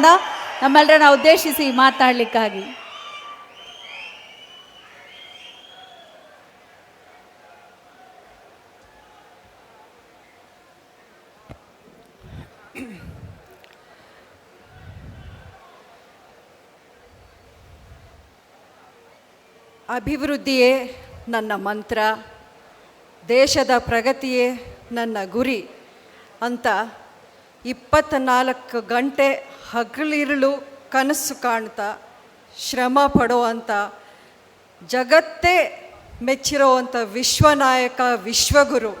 ಆಹ್ವಾನ ನಮ್ಮೆಲ್ಲರನ್ನ ಉದ್ದೇಶಿಸಿ ಮಾತಾಡ್ಲಿಕ್ಕಾಗಿ. ಅಭಿವೃದ್ಧಿಯೇ ನನ್ನ ಮಂತ್ರ ದೇಶದ ಪ್ರಗತಿಯೇ ನನ್ನ ಗುರಿ ಅಂತ ಇಪ್ಪತ್ತ್ನಾಲ್ಕು ಗಂಟೆ ಹಗಲಿರುಳು ಕನಸು ಕಾಣ್ತಾ, ಶ್ರಮ ಪಡುವಂಥ ಜಗತ್ತೇ ಮೆಚ್ಚಿರುವಂಥ ವಿಶ್ವನಾಯಕ, ವಿಶ್ವಗುರು.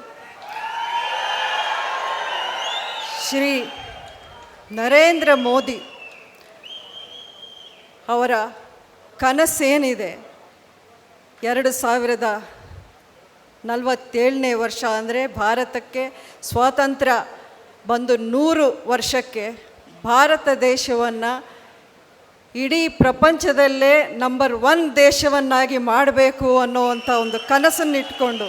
ಶ್ರೀ ನರೇಂದ್ರ ಮೋದಿ ಅವರ ಕನಸೇನಿದೆ? ಎರಡು ಸಾವಿರದ ನಲವತ್ತೇಳನೇ ವರ್ಷ ಅಂದರೆ ಭಾರತಕ್ಕೆ ಸ್ವಾತಂತ್ರ್ಯ. ಬಂದು ನೂರು ವರ್ಷಕ್ಕೆ ಭಾರತ ದೇಶವನ್ನು ಇಡೀ ಪ್ರಪಂಚದಲ್ಲೇ ನಂಬರ್ ಒನ್ ದೇಶವನ್ನಾಗಿ ಮಾಡಬೇಕು ಅನ್ನೋವಂಥ ಒಂದು ಕನಸನ್ನು ಇಟ್ಕೊಂಡು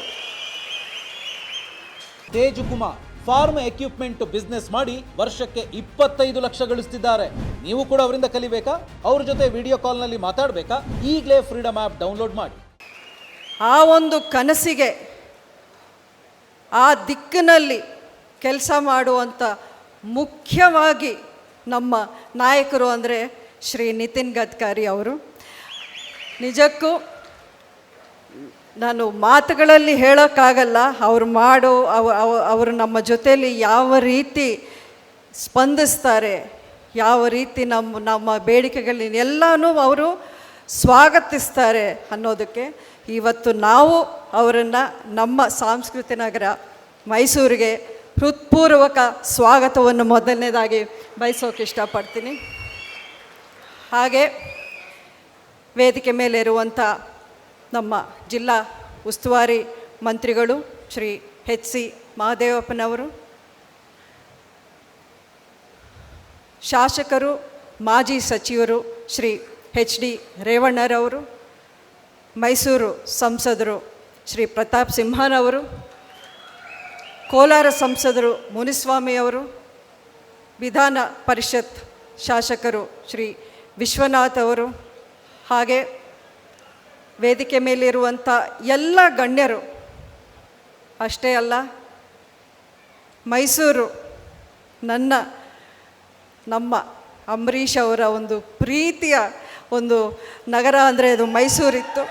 ತೇಜುಕುಮಾರ್ ಫಾರ್ಮ್ ಎಕ್ವಿಪ್ಮೆಂಟ್ ಬಿಸ್ನೆಸ್ ಮಾಡಿ ವರ್ಷಕ್ಕೆ ಇಪ್ಪತ್ತೈದು ಲಕ್ಷ ಗಳಿಸ್ತಿದ್ದಾರೆ. ನೀವು ಕೂಡ ಅವರಿಂದ ಕಲಿಬೇಕಾ? ಅವ್ರ ಜೊತೆ ವಿಡಿಯೋ ಕಾಲ್ನಲ್ಲಿ ಮಾತಾಡಬೇಕಾ? ಈಗಲೇ ಫ್ರೀಡಮ್ ಆ್ಯಪ್ ಡೌನ್ಲೋಡ್ ಮಾಡಿ. ಆ ಒಂದು ಕನಸಿಗೆ ಆ ದಿಕ್ಕಿನಲ್ಲಿ ಕೆಲಸ ಮಾಡುವಂಥ ಮುಖ್ಯವಾಗಿ ನಮ್ಮ ನಾಯಕರು ಅಂದರೆ ಶ್ರೀ ನಿತಿನ್ ಗಡ್ಕರಿ ಅವರು. ನಿಜಕ್ಕೂ ನಾನು ಮಾತುಗಳಲ್ಲಿ ಹೇಳೋಕ್ಕಾಗಲ್ಲ, ಅವ್ರು ಮಾಡೋ ಅವ, ಅವ- ಅವರು ನಮ್ಮ ಜೊತೆಯಲ್ಲಿ ಯಾವ ರೀತಿ ಸ್ಪಂದಿಸ್ತಾರೆ, ಯಾವ ರೀತಿ ನಮ್ಮ ನಮ್ಮ ಬೇಡಿಕೆಗಳನ್ನ ಎಲ್ಲನೂ ಅವರು ಸ್ವಾಗತಿಸ್ತಾರೆ ಅನ್ನೋದಕ್ಕೆ ಇವತ್ತು ನಾವು ಅವರನ್ನು ನಮ್ಮ ಸಾಂಸ್ಕೃತಿ ನಗರ ಮೈಸೂರಿಗೆ ಹೃತ್ಪೂರ್ವಕ ಸ್ವಾಗತವನ್ನು ಮೊದಲನೇದಾಗಿ ಬಯಸೋಕೆ ಇಷ್ಟಪಡ್ತೀನಿ. ಹಾಗೆ ವೇದಿಕೆ ಮೇಲೆ ಇರುವಂಥ ನಮ್ಮ ಜಿಲ್ಲಾ ಉಸ್ತುವಾರಿ ಮಂತ್ರಿಗಳು ಶ್ರೀ ಎಚ್ ಸಿ ಮಹದೇವಪ್ಪನವರು, ಶಾಸಕರು, ಮಾಜಿ ಸಚಿವರು ಶ್ರೀ ಎಚ್ ಡಿ ರೇವಣ್ಣರವರು, ಮೈಸೂರು ಸಂಸದರು ಶ್ರೀ ಪ್ರತಾಪ್ ಸಿಂಹನವರು ಕೋಲಾರ ಸಂಸದರು ಮುನಿಸ್ವಾಮಿಯವರು ವಿಧಾನ ಪರಿಷತ್ ಶಾಸಕರು ಶ್ರೀ ವಿಶ್ವನಾಥ್ ಅವರು, ಹಾಗೆ ವೇದಿಕೆ ಮೇಲಿರುವಂಥ ಎಲ್ಲ ಗಣ್ಯರು, ಅಷ್ಟೇ ಅಲ್ಲ, ಮೈಸೂರು ನನ್ನ, ನಮ್ಮ ಅಂಬರೀಷ್ ಅವರ ಒಂದು ಪ್ರೀತಿಯ ಒಂದು ನಗರ ಅಂದರೆ ಅದು ಮೈಸೂರಿತ್ತು.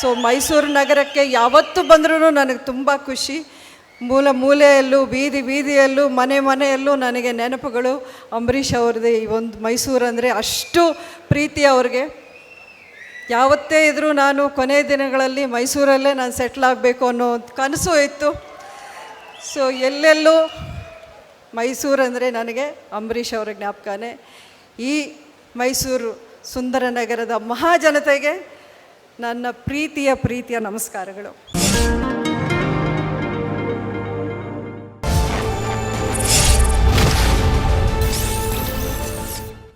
ಸೊ ಮೈಸೂರು ನಗರಕ್ಕೆ ಯಾವತ್ತು ಬಂದರೂ ನನಗೆ ತುಂಬ ಖುಷಿ. ಮೂಲ ಮೂಲೆಯಲ್ಲೂ, ಬೀದಿ ಬೀದಿಯಲ್ಲೂ, ಮನೆ ಮನೆಯಲ್ಲೂ ನನಗೆ ನೆನಪುಗಳು. ಅಂಬರೀಷ್ ಅವ್ರದ್ದು ಈ ಒಂದು ಮೈಸೂರು ಅಂದರೆ ಅಷ್ಟು ಪ್ರೀತಿ ಅವ್ರಿಗೆ. ಯಾವತ್ತೇ ಇದ್ದರೂ ನಾನು ಕೊನೆ ದಿನಗಳಲ್ಲಿ ಮೈಸೂರಲ್ಲೇ ನಾನು ಸೆಟ್ಲ್ ಆಗಬೇಕು ಅನ್ನೋ ಕನಸು ಇತ್ತು. ಸೊ ಎಲ್ಲೆಲ್ಲೂ ಮೈಸೂರು ಅಂದರೆ ನನಗೆ ಅಂಬರೀಷ್ ಅವರ ಜ್ಞಾಪಕನೇ. ಈ ಮೈಸೂರು ಸುಂದರನಗರದ ಮಹಾಜನತೆಗೆ ನನ್ನ ಪ್ರೀತಿಯ ಪ್ರೀತಿಯ ನಮಸ್ಕಾರಗಳು.